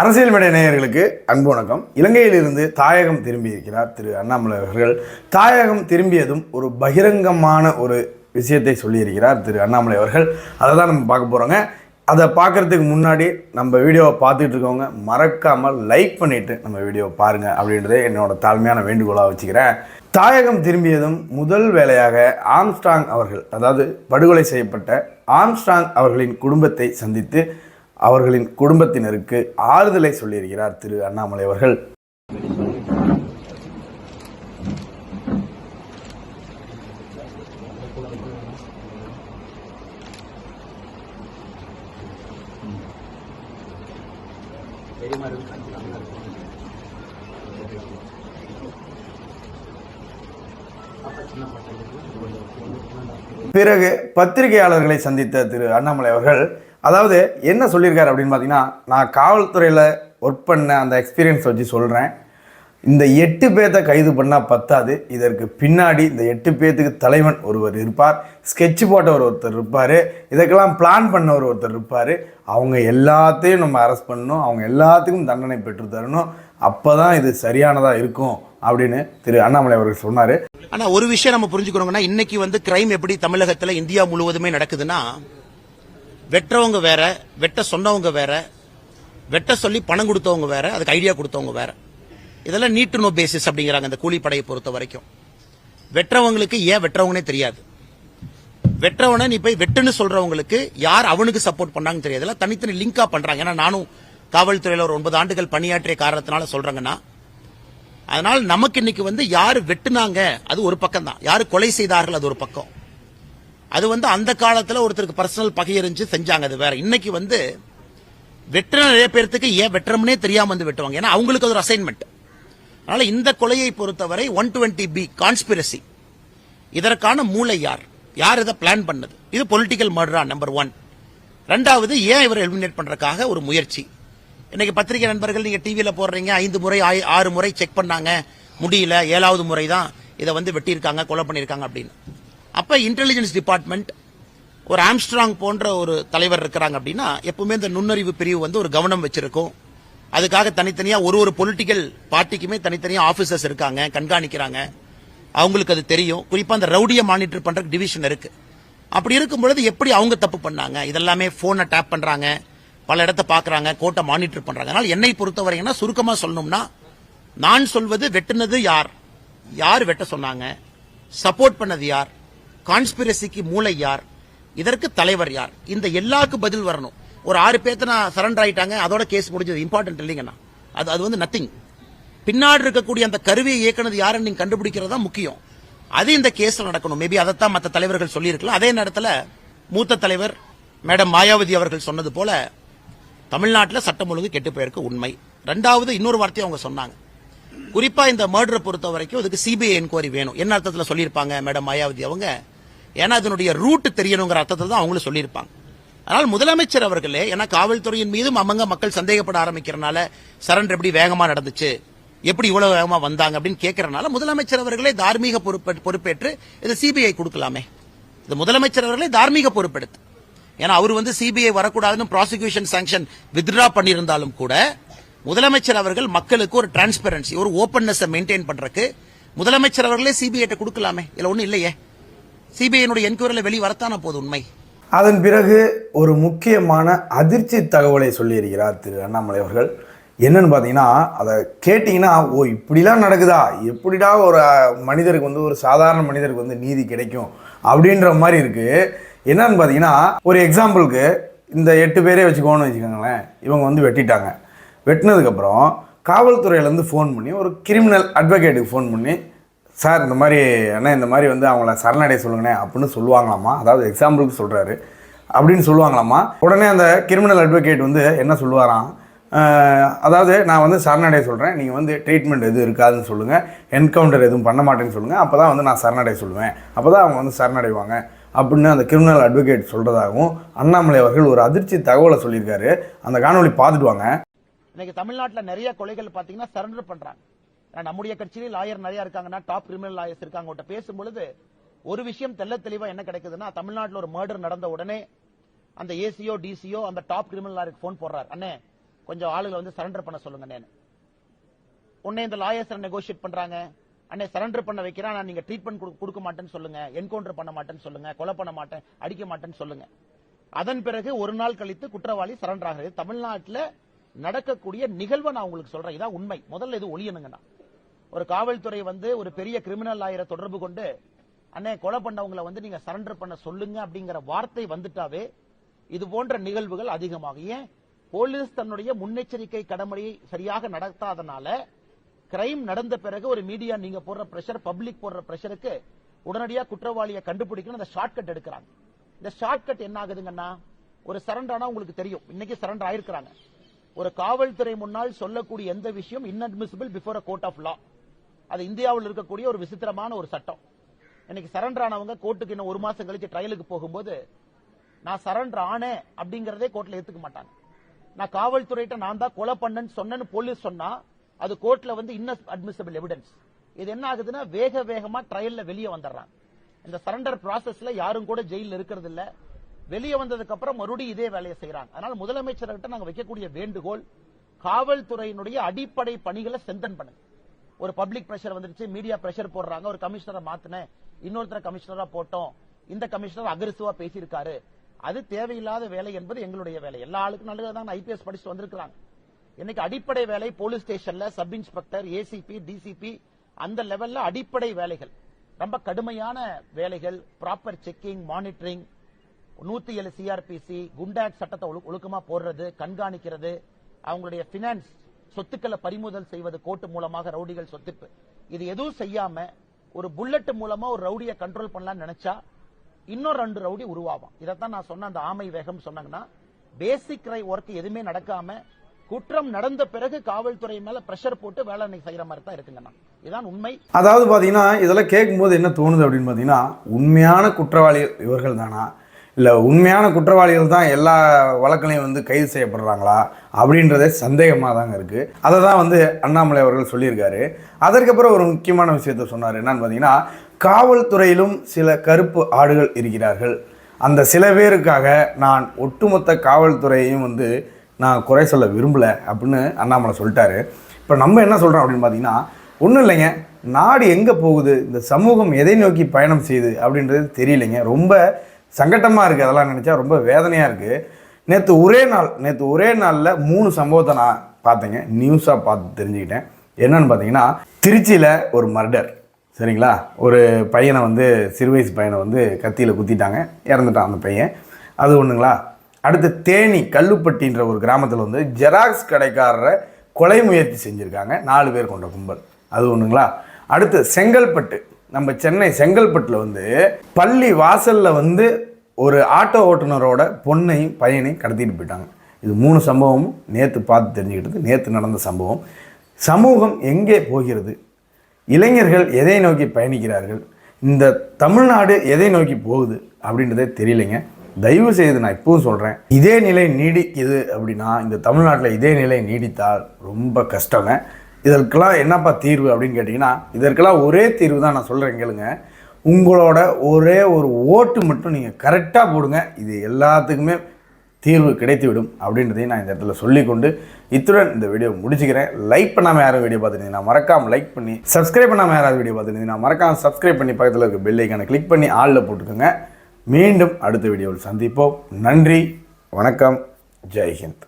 அரசியல் மேடை நேயர்களுக்கு அன்பு வணக்கம். இலங்கையிலிருந்து தாயகம் திரும்பி இருக்கிறார் திரு அண்ணாமலை அவர்கள். தாயகம் திரும்பியதும் ஒரு பகிரங்கமான ஒரு விஷயத்தை சொல்லியிருக்கிறார் திரு அண்ணாமலை அவர்கள். அதை தான் நம்ம பார்க்க போகிறோங்க அதை பார்க்கறதுக்கு முன்னாடி நம்ம வீடியோவை பார்த்துட்டு இருக்கவங்க மறக்காமல் லைக் பண்ணிவிட்டு நம்ம வீடியோவை பாருங்கள் அப்படின்றதே என்னோட தாழ்மையான வேண்டுகோளாக வச்சுக்கிறேன். தாயகம் திரும்பியதும் முதல் வேலையாக ஆம்ஸ்டாங் அவர்கள் அதாவது படுகொலை செய்யப்பட்ட ஆம்ஸ்டாங் அவர்களின் குடும்பத்தை சந்தித்து அவர்களின் குடும்பத்தினருக்கு ஆறுதலை சொல்லியிருக்கிறார் திரு அண்ணாமலை அவர்கள். பிறகு பத்திரிகையாளர்களை சந்தித்த திரு அண்ணாமலை அவர்கள் அதாவது என்ன சொல்லியிருக்காரு அப்படின்னு பார்த்தீங்கன்னா நான் காவல்துறையில் ஒர்க் பண்ண அந்த எக்ஸ்பீரியன்ஸ் வச்சு சொல்கிறேன் இந்த எட்டு பேர்த்த கைது பண்ணால் பத்தாது. இதற்கு பின்னாடி இந்த எட்டு பேர்த்துக்கு தலைவன் ஒருவர் இருப்பார். ஸ்கெட்ச் போட்டவர் ஒருத்தர் இருப்பார். இதுக்கெல்லாம் பிளான் பண்ணவர் ஒருத்தர் இருப்பார். அவங்க எல்லாத்தையும் நம்ம அரெஸ்ட் பண்ணணும். அவங்க எல்லாத்துக்கும் தண்டனை பெற்று தரணும். அப்போ தான் இது சரியானதாக இருக்கும் அப்படின்னு திரு அண்ணாமலை அவர்கள் சொன்னார். ஆனால் ஒரு விஷயம் நம்ம புரிஞ்சுக்கணுங்கன்னா இன்னைக்கு வந்து கிரைம் எப்படி தமிழகத்தில் இந்தியா முழுவதுமே நடக்குதுன்னா வெட்டுறவங்க வேற வெட்ட சொன்னவங்க வேற வெட்ட சொல்லி பணம் கொடுத்தவங்க வேற அதுக்கு ஐடியா கொடுத்தவங்க வேற. இதெல்லாம் நீட் நோ பேசிஸ் அப்படிங்கிறாங்க இந்த கூலிப்படையை பொறுத்த வரைக்கும். வெட்டுறவங்களுக்கு ஏன் வெட்டுறவங்கனே தெரியாது. வெட்டுறவனை நீ போய் வெட்டுன்னு சொல்றவங்களுக்கு யார் அவனுக்கு சப்போர்ட் பண்ணாங்கன்னு தெரியாது. தனித்தனி லிங்கா பண்றாங்க. ஏன்னா நானும் காவல்துறையில ஒரு ஒன்பது ஆண்டுகள் பணியாற்றிய காரணத்தினால சொல்றாங்கன்னா அதனால் நமக்கு இன்னைக்கு வந்து யாரு வெட்டுனாங்க அது ஒரு பக்கம் தான் யாரு கொலை செய்தார்கள் அது ஒரு பக்கம். அது வந்து அந்த காலத்தில் ஒருத்தருக்கு பர்சனல் பகை இருந்துச்சு செஞ்சாங்க அது வேற. இன்னைக்கு வந்து வெட்டுற நிறைய பேர்த்துக்கு ஏன் வெட்டுறோம்னே தெரியாமல் வந்து வெட்டுவாங்க. ஏன்னா அவங்களுக்கு அது ஒரு அசைன்மெண்ட் அதனால இந்த கொலையை பொறுத்தவரை ஒன் டுவெண்ட்டி பி கான்ஸ்பிரசி இதற்கான மூளை யார்? யார் இதை பிளான் பண்ணது? இது பொலிட்டிக்கல் மர்டரா நம்பர் ஒன் ரெண்டாவது ஏன் இவர் எலிமினேட் பண்றதுக்காக ஒரு முயற்சி? இன்னைக்கு பத்திரிகை நண்பர்கள் நீங்க டிவியில போடுறீங்க ஐந்து முறை ஆய்- ஆறு முறை செக் பண்ணாங்க. முடியல ஏழாவது முறை தான் இதை வந்து வெட்டியிருக்காங்க கொலை பண்ணியிருக்காங்க அப்படின்னு. அப்ப இன்டெலிஜென்ஸ் டிபார்ட்மெண்ட் ஒரு ஆம்ஸ்ட்ராங் போன்ற ஒரு தலைவர் இருக்கிறாங்க அப்படின்னா எப்பவுமே இந்த நுண்ணறிவு பிரிவு வந்து ஒரு கவனம் வச்சிருக்கும். அதுக்காக தனித்தனியா ஒரு ஒரு பொலிட்டிக்கல் பார்ட்டிக்குமே தனித்தனியா ஆபீசர்ஸ் இருக்காங்க கண்காணிக்கிறாங்க. அவங்களுக்கு அது தெரியும். குறிப்பா அந்த ரவுடியை மானிட்டர் பண்ற டிவிஷன் இருக்கு. அப்படி இருக்கும் பொழுது எப்படி அவங்க தப்பு பண்ணாங்க? இதெல்லாமே போனை டேப் பண்றாங்க. பல இடத்த பாக்குறாங்க கோட்டை மானிட்டர் பண்றாங்க. அதனால என்னை பொறுத்தவரைங்கன்னா சுருக்கமா சொல்லணும்னா நான் சொல்வது வெட்டுனது யார்? யார் வெட்ட சொன்னாங்க? சப்போர்ட் பண்ணது யார்? கான்ஸ்பிரசிக்கு மூளை யார்? இதற்கு தலைவர் யார்? இந்த எல்லாருக்கும் பதில் வரணும். ஒரு ஆறு பேர்த்த நான் சரண்டர் ஆயிட்டாங்க அதோட கேஸ் முடிஞ்சது. இம்பார்ட்டன்ட் இல்லைங்கண்ணா. அது அது வந்து நத்திங் பின்னாடி இருக்கக்கூடிய அந்த கருவியை இயக்குனது யாருன்னு நீங்க கண்டுபிடிக்கிறதா முக்கியம். அது இந்த கேஸ்ல நடக்கணும். மேபி அதைத்தான் மற்ற தலைவர்கள் சொல்லியிருக்கலாம். அதே நேரத்தில் மூத்த தலைவர் மேடம் மாயாவதி அவர்கள் சொன்னது போல தமிழ்நாட்டில் சட்டம் ஒழுங்கு கெட்டு போயிருக்கு உண்மை. ரெண்டாவது இன்னொரு வார்த்தையை அவங்க சொன்னாங்க. குறிப்பா இந்த மர்டரை பொறுத்த வரைக்கும் அதுக்கு சிபிஐ என்கொயரி வேணும். என்ன அர்த்தத்தில் சொல்லியிருப்பாங்க மேடம் மாயாவதி அவங்க? ஏன்னா அதனுடைய ரூட் தெரியணுங்கிற அர்த்தத்தில் தான் அவங்களும் சொல்லியிருப்பாங்க. ஆனால் முதலமைச்சர் அவர்களே ஏன்னா காவல்துறையின் மீதும் அவங்க மக்கள் சந்தேகப்பட ஆரம்பிக்கிறனால சரண்டர் எப்படி வேகமா நடந்துச்சு எப்படி இவ்வளவு வேகமா வந்தாங்க அப்படின்னு கேட்கறனால முதலமைச்சர் அவர்களே தார்மீக பொறுப்பே- பொறுப்பேற்று இதை சிபிஐ கொடுக்கலாமே. இது முதலமைச்சர் அவர்களே தார்மீக பொறுப்பெடுத்து. ஏன்னா அவர் வந்து சிபிஐ வரக்கூடாதுன்னு ப்ராசிக்யூஷன் சாங்ஷன் வித்ட்ரா பண்ணியிருந்தாலும் கூட முதலமைச்சர் அவர்கள் மக்களுக்கு ஒரு டிரான்ஸ்பரன்சி ஒரு ஓப்பன்னஸ் மெயின்டைன் பண்றதுக்கு முதலமைச்சர் அவர்களே சிபிஐட்ட கொடுக்கலாமே. இதில் ஒன்றும் இல்லையே. சிபிஐனுடைய என்கொயரியில் வெளி வரத்தான போது உண்மை? அதன் பிறகு ஒரு முக்கியமான அதிர்ச்சி தகவலை சொல்லியிருக்கிறார் திரு அண்ணாமலை அவர்கள். என்னன்னு பார்த்தீங்கன்னா அதை கேட்டிங்கன்னா ஓ இப்படிலாம் நடக்குதா? எப்படிடா ஒரு மனிதருக்கு வந்து ஒரு சாதாரண மனிதருக்கு வந்து நீதி கிடைக்கும்? அப்படின்ற மாதிரி இருக்குது என்னன்னு பார்த்தீங்கன்னா ஒரு எக்ஸாம்பிளுக்கு இந்த எட்டு பேரே வச்சுக்கோன்னு வச்சுக்கோங்களேன். இவங்க வந்து வெட்டிட்டாங்க. வெட்டினதுக்கப்புறம் காவல்துறையிலேருந்து ஃபோன் பண்ணி ஒரு கிரிமினல் அட்வொகேட்டுக்கு ஃபோன் பண்ணி சார் இந்த மாதிரி அண்ணா இந்த மாதிரி வந்து அவங்கள சரணடைய சொல்லுங்கண்ணே அப்படின்னு சொல்லுவாங்களாமா அதாவது எக்ஸாம்பிளுக்கு சொல்கிறாரு அப்படின்னு சொல்லுவாங்களாமா உடனே அந்த கிரிமினல் அட்வொகேட் வந்து என்ன சொல்லுவாராம்? அதாவது நான் வந்து சரணடைய சொல்கிறேன் நீங்கள் வந்து ட்ரீட்மெண்ட் எதுவும் இருக்காதுன்னு சொல்லுங்கள் என்கவுண்டர் எதுவும் பண்ண மாட்டேன்னு சொல்லுங்கள் அப்போ தான் வந்து நான் சரணடைய சொல்லுவேன். அப்போ தான் அவங்க வந்து சரணடைவாங்க. அப்படின்னு அந்த கிரிமினல் அட்வொகேட் சொல்கிறதாகவும் அண்ணாமலை அவர்கள் ஒரு அதிர்ச்சி தகவலை சொல்லியிருக்காரு. அந்த காணொலி பார்த்துட்டு வாங்க. இன்னைக்கு தமிழ்நாட்டில் நிறைய கொலைகள் பார்த்தீங்கன்னா சரண்டர் பண்ணுறாங்க நம்முடைய கட்சியிலே லாயர் நிறைய இருக்காங்கன்னா டாப் கிரிமினல் லாயர்ஸ் இருக்காங்க அவங்கள்ட்ட பேசும்பொழுது ஒரு விஷயம் தெல்ல தெளிவா என்ன கிடைக்குதுன்னா தமிழ்நாட்டில் ஒரு மர்டர் நடந்த உடனே அந்த ஏசியோ டிசியோ அந்த டாப் கிரிமினல் லாயருக்கு ஃபோன் போடுறாரு. அண்ணே கொஞ்சம் ஆளுகளை வந்து சரண்டர் பண்ண சொல்லுங்க நேனு உன்னை இந்த லாயர்ஸ் நெகோசியேட் பண்றாங்க? அண்ணே சரண்டர் பண்ண வைக்கிறான் நான் நீங்க ட்ரீட்மெண்ட் கொடுக்க மாட்டேன்னு சொல்லுங்க. என்கவுண்டர் பண்ண மாட்டேன்னு சொல்லுங்க. கொலை பண்ண மாட்டேன் அடிக்க மாட்டேன்னு சொல்லுங்க. அதன் பிறகு ஒரு நாள் கழித்து குற்றவாளி சரண்டர் ஆகிறது தமிழ்நாட்டில் நடக்கக்கூடிய நிகழ்வை நான் உங்களுக்கு சொல்றேன். இதான் உண்மை. முதல்ல இது ஒளியனுங்கண்ணா ஒரு காவல்துறை வந்து ஒரு பெரிய கிரிமினல் ஆயிர தொடர்பு கொண்டு அண்ணே கொலை பண்ணவங்களை வந்து நீங்க சரண்டர் பண்ண சொல்லுங்க அப்படிங்கிற வார்த்தை வந்துட்டாவே இது போன்ற நிகழ்வுகள் அதிகமாகும். ஏன்? போலீஸ் தன்னுடைய முன்னெச்சரிக்கை கடமையை சரியாக நடத்தாதனால கிரைம் நடந்த பிறகு ஒரு மீடியா நீங்க போடுற பிரஷர் பப்ளிக் போடுற பிரஷருக்கு உடனடியா குற்றவாளியை கண்டுபிடிக்கணும். அந்த ஷார்ட்கட் எடுக்கிறாங்க. இந்த ஷார்ட்கட் என்ன ஆகுதுங்கன்னா ஒரு சரண்டானா உங்களுக்கு தெரியும். இன்னைக்கு சரண்டர் ஆயிருக்கிறாங்க. ஒரு காவல்துறை முன்னால் சொல்லக்கூடிய எந்த விஷயம் inadmissible before a court of law அது இந்தியாவில் இருக்கக்கூடிய ஒரு விசித்திரமான ஒரு சட்டம். இன்னைக்கு சரண்டர் ஆனவங்க கோர்ட்டுக்கு இன்னும் ஒரு மாசம் கழிச்சு ட்ரையலுக்கு போகும்போது நான் சரண்டர் ஆனேன் அப்படிங்கறதே கோர்ட்ல ஏத்துக்க மாட்டாங்க. நான் காவல்துறையிட்ட நான் தான் கொலை பண்ணேன்னு சொன்னேன்னு போலீஸ் சொன்னா அது கோர்ட்ல வந்து இன்ன அட்மிசபிள் எவிடன்ஸ் இது என்ன ஆகுதுன்னா வேக வேகமா ட்ரையல்ல வெளியே வந்துடுறாங்க. இந்த சரண்டர் ப்ராசஸ்ல யாரும் கூட ஜெயில இருக்கிறது இல்ல. வெளியே வந்ததுக்கு அப்புறம் மறுபடியும் இதே வேலையை செய்யறாங்க அதனால முதலமைச்சர்கிட்ட நாங்க வைக்கக்கூடிய வேண்டுகோள் காவல்துறையினுடைய அடிப்படை பணிகளை செந்தன் பண்ணுங்க. ஒரு பப்ளிக் பிரஷர் வந்துருச்சு மீடியா பிரஷர் போடுறாங்க ஒரு கமிஷனரை மாத்தினேன் இன்னொருத்தர கமிஷனரா போட்டோம். இந்த கமிஷனர் அக்ரெசிவா பேசியிருக்காரு. அது தேவையில்லாத வேலை என்பது எங்களுடைய வேலை. எல்லா ஆளுக்கும் நல்லதான் ஐபிஎஸ் படிச்சுட்டு வந்திருக்கிறாங்க. இன்னைக்கு அடிப்படை வேலை போலீஸ் ஸ்டேஷன்ல சப் இன்ஸ்பெக்டர் ஏசிபி டிசிபி அந்த லெவல்ல அடிப்படை வேலைகள். ரொம்ப கடுமையான வேலைகள். ப்ராப்பர் செக்கிங் மானிட்டரிங் நூத்தி ஏழு சிஆர்பிசி குண்டாக் சட்டத்தை ஒழுக்கமா போடுறது கண்காணிக்கிறது அவங்களுடைய பினான்ஸ் சொத்துக்களை பறிமுதல் செய்வது கோட்டு மூலமாக ரவுடிகள் சொத்துப்பு இது எதுவும் செய்யாம ஒரு புல்லட் மூலமா ஒரு ரவுடியை கண்ட்ரோல் பண்ணலாம்னு நினைச்சா இன்னும் ரெண்டு ரவுடி உருவாகும் இதைத்தான் நான் சொன்ன அந்த ஆமை வேகம் சொன்னாங்கன்னா பேசிக் ரை ஒர்க் எதுவுமே நடக்காம குற்றம் நடந்த பிறகு காவல்துறை மேல பிரஷர் போட்டு வேலை இன்னைக்கு செய்யற மாதிரி தான் இருக்குங்கண்ணா இதான் உண்மை. அதாவது பாத்தீங்கன்னா இதெல்லாம் கேட்கும்போது என்ன தோணுது அப்படின்னு பாத்தீங்கன்னா உண்மையான குற்றவாளி இவர்கள் தானா இல்லை உண்மையான குற்றவாளிகள் தான் எல்லா வழக்கிலையும் வந்து கைது செய்யப்படுறாங்களா அப்படின்றதே சந்தேகமாக தாங்க இருக்குது அதை தான் வந்து அண்ணாமலை அவர்கள் சொல்லியிருக்காரு. அதற்கப்புறம் ஒரு முக்கியமான விஷயத்த சொன்னார். என்னன்னு பார்த்தீங்கன்னா காவல்துறையிலும் சில கருப்பு ஆடுகள் இருக்கிறார்கள். அந்த சில பேருக்காக நான் ஒட்டுமொத்த காவல்துறையையும் வந்து நான் குறை சொல்ல விரும்பலை அப்படின்னு அண்ணாமலை சொல்லிட்டாரு. இப்போ நம்ம என்ன சொல்கிறோம் அப்படின்னு பார்த்தீங்கன்னா ஒன்றும் இல்லைங்க. நாடு எங்கே போகுது? இந்த சமூகம் எதை நோக்கி பயணம் செய்யுது அப்படின்றது தெரியலைங்க. ரொம்ப சங்கட்டமாக இருக்குது அதெல்லாம் நினச்சா ரொம்ப வேதனையாக இருக்குது நேற்று ஒரே நாள் நேற்று ஒரே நாளில் மூணு சம்பவத்தை நான் பார்த்தேங்க. நியூஸாக பார்த்து தெரிஞ்சுக்கிட்டேன். என்னன்னு பார்த்தீங்கன்னா திருச்சியில் ஒரு மர்டர் சரிங்களா? ஒரு பையனை வந்து சிறு வயசு பையனை வந்து கத்தியில் குத்திட்டாங்க. இறந்துட்டான் அந்த பையன். அது ஒன்றுங்களா அடுத்து தேனி கல்லுப்பட்டின்ற ஒரு கிராமத்தில் வந்து ஜெராக்ஸ் கடைக்காரரை கொலை முயற்சி செஞ்சுருக்காங்க. நாலு பேர் கொண்ட கும்பல். அது ஒன்றுங்களா அடுத்து செங்கல்பட்டு நம்ம சென்னை செங்கல்பட்டில் வந்து பள்ளி வாசலில் வந்து ஒரு ஆட்டோ ஓட்டுநரோட பொண்ணையும் பையனையும் கடத்திட்டு போயிட்டாங்க. இது மூணு சம்பவமும் நேற்று பார்த்து தெரிஞ்சுக்கிட்டது. நேற்று நடந்த சம்பவம். சமூகம் எங்கே போகிறது? இளைஞர்கள் எதை நோக்கி பயணிக்கிறார்கள்? இந்த தமிழ்நாடு எதை நோக்கி போகுது? அப்படின்றதே தெரியலைங்க. தயவு செய்து நான் இப்பவும் சொல்கிறேன் இதே நிலை நீடிக்குது அப்படின்னா இந்த தமிழ்நாட்டில் இதே நிலை நீடித்தால் ரொம்ப கஷ்டங்க. இதற்கெல்லாம் என்னப்பா தீர்வு அப்படின்னு கேட்டிங்கன்னா இதற்கெல்லாம் ஒரே தீர்வு தான் நான் சொல்கிறேன் கேளுங்க. உங்களோட ஒரே ஒரு ஓட்டு மட்டும் நீங்கள் கரெக்டாக போடுங்க. இது எல்லாத்துக்குமே தீர்வு கிடைத்துவிடும் அப்படின்றதையும் நான் இந்த இடத்துல சொல்லிக்கொண்டு இத்துடன் இந்த வீடியோ முடிச்சுக்கிறேன். லைக் பண்ணாமல் யாரும் வீடியோ பார்த்துருந்தீங்கன்னா மறக்காமல் லைக் பண்ணி சப்ஸ்கிரைப் பண்ணாமல் யாராவது வீடியோ பார்த்துருந்தீங்கன்னா மறக்காமல் சப்ஸ்கிரைப் பண்ணி பக்கத்தில் இருக்க பெல் ஐக்கானை கிளிக் பண்ணி ஆளில் போட்டுக்கோங்க. மீண்டும் அடுத்த வீடியோவில் சந்திப்போம். நன்றி வணக்கம் ஜெய்ஹிந்த்